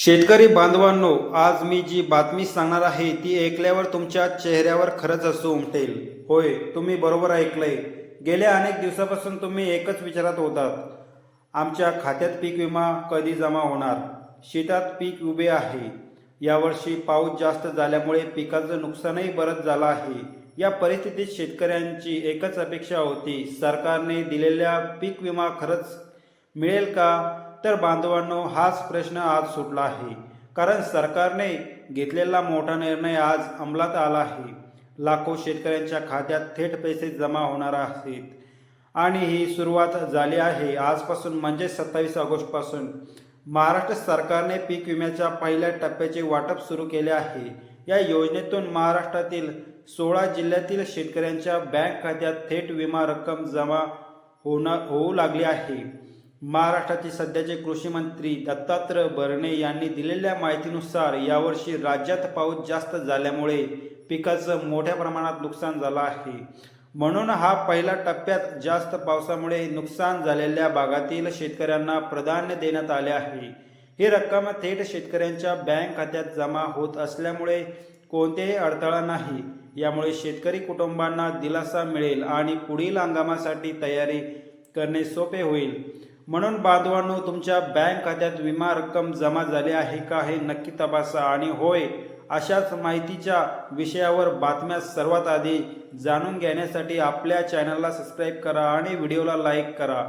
शेतकरी बांधवांनो आज मी जी बातमी सांगणार आहे ती ऐकल्यावर तुमच्या चेहऱ्यावर खरंच हसू उमटेल. होय तुम्ही बरोबर ऐकलंय. गेल्या अनेक दिवसापासून तुम्ही एकच विचारात होतात. आमच्या खात्यात पीक विमा कधी जमा होणार? शेतात पीक उभे आहे. यावर्षी पाऊस जास्त झाल्यामुळे पिकाचं नुकसानही बरंच झालं आहे. या परिस्थितीत शेतकऱ्यांची एकच अपेक्षा होती सरकारने दिलेल्या पीक विमा खरंच मिळेल का? तर बांधवांनो हाच प्रश्न आज सुटला आहे. कारण सरकारने घेतलेला मोठा निर्णय आज अंमलात आला आहे. लाखो शेतकऱ्यांच्या खात्यात थेट पैसे जमा होणार आहेत. आणि ही सुरुवात झाली आहे. आजपासून म्हणजे सत्तावीस ऑगस्टपासून. महाराष्ट्र सरकारने पीक विम्याच्या पहिल्या टप्प्याचे वाटप सुरू केले आहे. या योजनेतून महाराष्ट्रातील सोळा जिल्ह्यातील शेतकऱ्यांच्या बँक खात्यात थेट विमा रक्कम जमा होणार होऊ लागली आहे. महाराष्ट्राचे सध्याचे कृषी मंत्री दत्तात्रय भरणे यांनी दिलेल्या माहितीनुसार यावर्षी राज्यात पाऊस जास्त झाल्यामुळे पिकाचं मोठ्या प्रमाणात नुकसान झालं आहे. म्हणून हा पहिल्या टप्प्यात जास्त पावसामुळे नुकसान झालेल्या भागातील शेतकऱ्यांना प्राधान्य देण्यात आले आहे. ही रक्कम थेट शेतकऱ्यांच्या बँक खात्यात जमा होत असल्यामुळे कोणतेही अडथळा नाही. यामुळे शेतकरी कुटुंबांना दिलासा मिळेल आणि पुढील हंगामासाठी तयारी करणे सोपे होईल. म्हणून बांधवांनो तुमच्या बँक खात्यात विमा रक्कम जमा झाली आहे का हे नक्की तपासा आणि होय अशाच माहितीच्या विषयावर बातम्या सर्वात आधी जाणून घेण्यासाठी आपल्या चॅनलला सबस्क्राईब करा आणि व्हिडिओला लाईक करा.